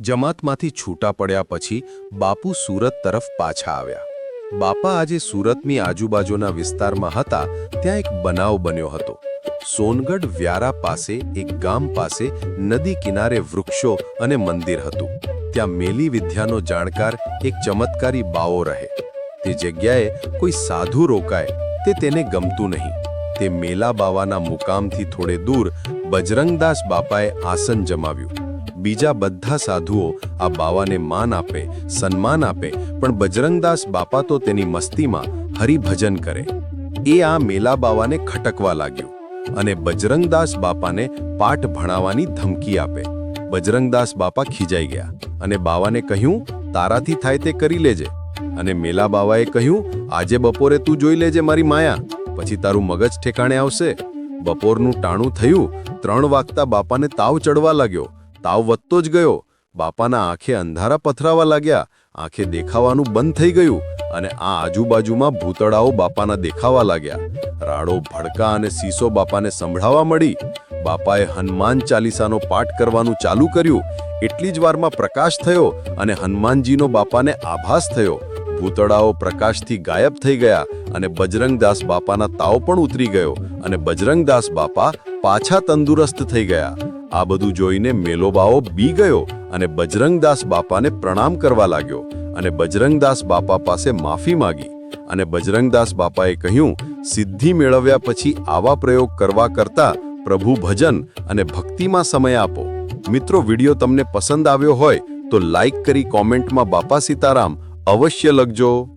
જમાતમાંથી છૂટા પડ્યા પછી બાપુ સુરત તરફ પાછા આવ્યા. બાપા આજે સુરતની આજુબાજુના વિસ્તારમાં હતા, ત્યાં એક બનાવ બન્યો હતો. સોનગઢ વ્યારા પાસે, એક ગામ પાસે, નદી કિનારે વૃક્ષો અને મંદિર હતું. ત્યાં મેલી વિદ્યાનો જાણકાર, એક ચમત્કારી બાવો રહે. તે જગ્યાએ કોઈ સાધુ રોકાય, તે તેને ગમતું નહીં. તે મેલા બાવાના મુકામથી થોડે દૂર બજરંગદાસ બાપાએ આસન જમાવ્યું. બીજા બધા સાધુઓ આ બાવાને માન આપે, સન્માન આપે, પણ બજરંગદાસ બાપા તો તેની મસ્તીમાં હરિભજન કરે. એ આ મેલા બાવાને ખટકવા લાગ્યું અને બજરંગદાસ બાપાને પાઠ ભણાવવાની ધમકી આપે. બજરંગદાસ બાપા ખીજાઈ ગયા અને બાવાને કહ્યું, તારાથી થાય તે કરી લેજે. અને મેલા બાવાએ કહ્યું, આજે બપોરે તું જોઈ લેજે મારી માયા, પછી તારું મગજ ઠેકાણે આવશે. બપોરનું ટાણું થયું, ત્રણ વાગતા બાપાને તાવ ચડવા લાગ્યો તાવ વધતો જ ગયો. બાપાના આંખે અંધારા પથરાવા લાગ્યા. આંખે દેખાવાનું બંધ થઈ ગયું અને આ આજુબાજુમાં ભૂતળાઓ બાપાના દેખાવા લાગ્યા. રાડો, ભડકા અને સીસો બાપાને સંભળાવા મળી. બાપાએ હનુમાન ચાલીસાનો પાઠ કરવાનું ચાલુ કર્યું. એટલી જ વારમાં પ્રકાશ થયો અને હનુમાનજીનો બાપાને આભાસ થયો. ભૂતળાઓ પ્રકાશથી ગાયબ થઈ ગયા અને બજરંગદાસ બાપાના તાવ પણ ઉતરી ગયો અને બજરંગદાસ બાપા પાછા તંદુરસ્ત થઈ ગયા. આ બધું જોઈને મેલોબાઓ બી ગયો અને બજરંગદાસ બાપાને પ્રણામ કરવા લાગ્યો અને બજરંગદાસ બાપા પાસે માફી માગી અને બજરંગદાસ બાપાએ કહ્યું, સિદ્ધિ મેળવ્યા પછી આવા પ્રયોગ કરવા કરતા પ્રભુ ભજન અને ભક્તિમાં સમય આપો. મિત્રો, વિડિયો તમને પસંદ આવ્યો હોય તો લાઈક કરી કોમેન્ટમાં બાપા સીતારામ અવશ્ય લખજો.